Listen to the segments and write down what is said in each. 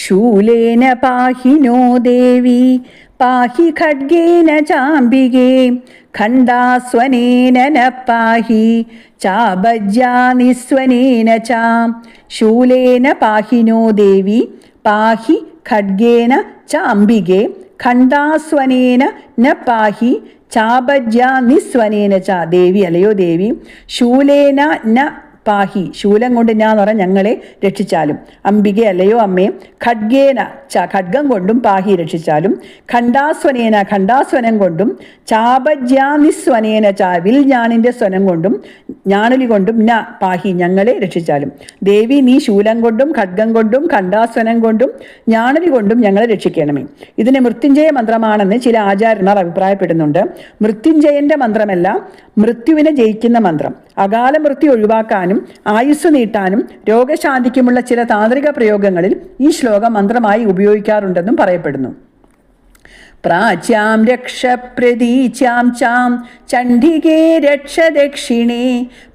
ശൂലേന പാഹിനോ ദേവി പാഹി ഖഡ്ഗേന ചാമ്ബികേ ഖണ്ഡാസ്വനേന ന പാഹി ചാബജ്ജാനിസ്വനേന ചാം. ശൂലേന പാഹിനോ ദേവി പാഹി ഖഡ്ഗേന ചാമ്ബികേ ഖണ്ഡാസ്വനേന ന പാഹി ചാബജ്ജ നിസ്വനേന ച. ദേവി അല്ലയോ ദേവി ശൂലേന ന പാഹി. ശൂലം കൊണ്ട് ഞാൻ പറഞ്ഞാൽ ഞങ്ങളെ രക്ഷിച്ചാലും. അംബിക അല്ലയോ അമ്മേ? ഖഡ്ഗേന ച ഖഡ്ഗം കൊണ്ടും പാഹി രക്ഷിച്ചാലും. ഖണ്ഡാസ്വനേന ഖണ്ഡാസ്വനം കൊണ്ടും. ചാപജ്യാനിസ്വനേന ച വിൽ ഞാനിന്റെ സ്വനം കൊണ്ടും. ഞാണലി കൊണ്ടും ന പാഹി ഞങ്ങളെ രക്ഷിച്ചാലും. ദേവി നീ ശൂലം കൊണ്ടും ഖഡ്ഗം കൊണ്ടും ഖണ്ഡാസ്വനം കൊണ്ടും ഞാണലി കൊണ്ടും ഞങ്ങളെ രക്ഷിക്കണമേ. ഇതിനെ മൃത്യുഞ്ജയ മന്ത്രമാണെന്ന് ചില ആചാര്യന്മാർ അഭിപ്രായപ്പെടുന്നുണ്ട്. മൃത്യുഞ്ജയന്റെ മന്ത്രമല്ല മൃത്യുവിനെ ജയിക്കുന്ന മന്ത്രം. അകാല മൃത്യു ഒഴിവാക്കാനും ആയുസ് നീട്ടാനും രോഗശാന്തിക്കുമുള്ള ചില താന്ത്രിക പ്രയോഗങ്ങളിൽ ഈ ശ്ലോകം മന്ത്രമായി ഉപയോഗിക്കാറുണ്ടെന്നും പറയപ്പെടുന്നു. പ്രാച്യാം രക്ഷ പ്രതീച്യാം ചാം ചണ്ഡികേ രക്ഷ ദക്ഷിണേ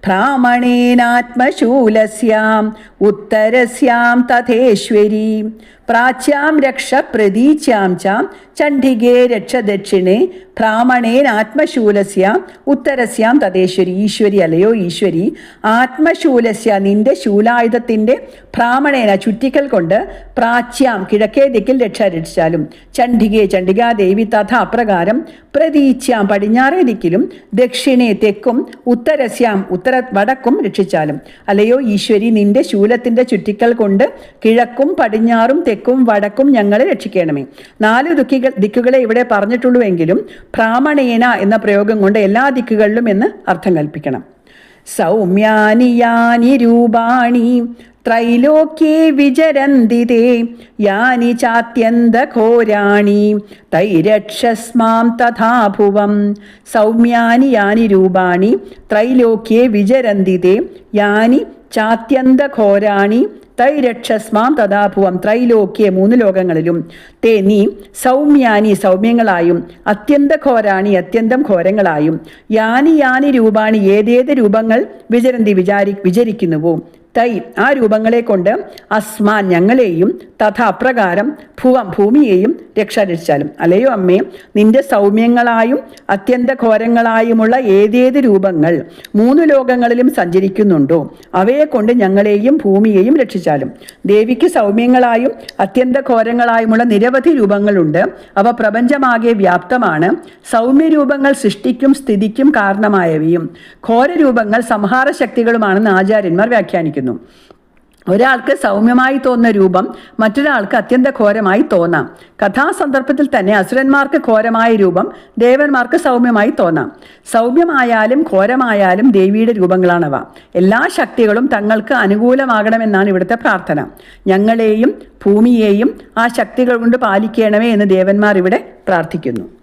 ഭ്രാമണേനാത്മശൂലസ്യാം ഉത്തരസ്യാം തഥേശ്വരി. പ്രാച്യാം രക്ഷ പ്രതീച്യാം ചാം ചണ്ഡികേ രക്ഷ ദക്ഷിണേ ഭ്രാമണേൻ ആത്മശൂലസ്യ ഉത്തരസ്യാം തഥേശ്വരി. ഈശ്വരി അല്ലയോ ഈശ്വരി. ആത്മശൂലസ്യ നിന്റെ ശൂലായുധത്തിന്റെ ഭ്രാമണേന ചുറ്റിക്കൽ കൊണ്ട് പ്രാച്യാം കിഴക്കേ ദിക്കിൽ രക്ഷ രക്ഷിച്ചാലും ചണ്ഡികേ ചണ്ഡികാദേവി തഥ അപ്രകാരം പ്രതീച്യാം പടിഞ്ഞാറേ ദിക്കിലും ദക്ഷിണേ തെക്കും ഉത്തരസ്യാം ഉത്തര വടക്കും രക്ഷിച്ചാലും. അല്ലയോ ഈശ്വരി നിന്റെ ശൂലത്തിന്റെ ചുറ്റിക്കൽ കൊണ്ട് കിഴക്കും പടിഞ്ഞാറും തെക്കും വടക്കും ഞങ്ങളെ രക്ഷിക്കണമേ. നാല് ദുഃഖികൾ ദിക്കുകളെ ഇവിടെ പറഞ്ഞിട്ടുള്ളൂവെങ്കിലും ഭ്രാമണേന എന്ന പ്രയോഗം കൊണ്ട് എല്ലാ ദിക്കുകളിലും എന്ന് അർത്ഥം കൽപ്പിക്കണം. സൗമ്യാനി യാനി രൂപാണി ത്രൈലോക്യേ വിചരന്തി യാനി ചാത്യന്തഘോരാണി തൈരക്ഷസ്മാം തഥാ ഭുവം സൗമ്യാനി യാനി രൂപാണി ത്രൈലോക്യേ വിചരന്തി യാനി ചാത്യന്തഘോരാണി തൈരക്ഷസ്മാം തഥാഭുവം ത്രൈലോക്യെ മൂന്ന് ലോകങ്ങളിലും. തേ നീ സൗമ്യാനി സൗമ്യങ്ങളായും അത്യന്ത ഘോരാണി അത്യന്തം ഘോരങ്ങളായും യാനി യാനി രൂപാണി ഏതേത് രൂപങ്ങൾ വിചരന്തി വിചാരി വിചരിക്കുന്നുവോ? തൈ. ആ രൂപങ്ങളെ കൊണ്ട് അസ്മാൻ ഞങ്ങളെയും തഥ അപ്രകാരം ഭുവം ഭൂമിയെയും രക്ഷാരക്ഷിച്ചാലും. അല്ലയോ അമ്മേ നിന്റെ സൗമ്യങ്ങളായും അത്യന്ത ഘോരങ്ങളായുമുള്ള ഏതേത് രൂപങ്ങൾ മൂന്ന് ലോകങ്ങളിലും സഞ്ചരിക്കുന്നുണ്ടോ? അവയെ കൊണ്ട് ഞങ്ങളെയും ഭൂമിയെയും രക്ഷിച്ചാലും. ദേവിക്ക് സൗമ്യങ്ങളായും അത്യന്ത ഘോരങ്ങളായുമുള്ള നിരവധി രൂപങ്ങളുണ്ട്. അവ പ്രപഞ്ചമാകെ വ്യാപ്തമാണ്. സൗമ്യ രൂപങ്ങൾ സൃഷ്ടിക്കും സ്ഥിതിക്കും കാരണമായവയും. ഘോര രൂപങ്ങൾ സംഹാര ശക്തികളുമാണെന്ന് ആചാര്യന്മാർ വ്യാഖ്യാനിക്കുന്നു. ഒരാൾക്ക് സൗമ്യമായി തോന്നുന്ന രൂപം മറ്റൊരാൾക്ക് അത്യന്ത ഘോരമായി തോന്നാം. കഥാസന്ദർഭത്തിൽ തന്നെ അസുരന്മാർക്ക് ഘോരമായ രൂപം ദേവന്മാർക്ക് സൗമ്യമായി തോന്നാം. സൗമ്യമായാലും ഘോരമായാലും ദേവിയുടെ രൂപങ്ങളാണവ. എല്ലാ ശക്തികളും തങ്ങൾക്ക് അനുകൂലമാകണമെന്നാണ് ഇവിടുത്തെ പ്രാർത്ഥന. ഞങ്ങളെയും ഭൂമിയെയും ആ ശക്തികൾ കൊണ്ട് പാലിക്കണമേ എന്ന് ദേവന്മാർ ഇവിടെ പ്രാർത്ഥിക്കുന്നു.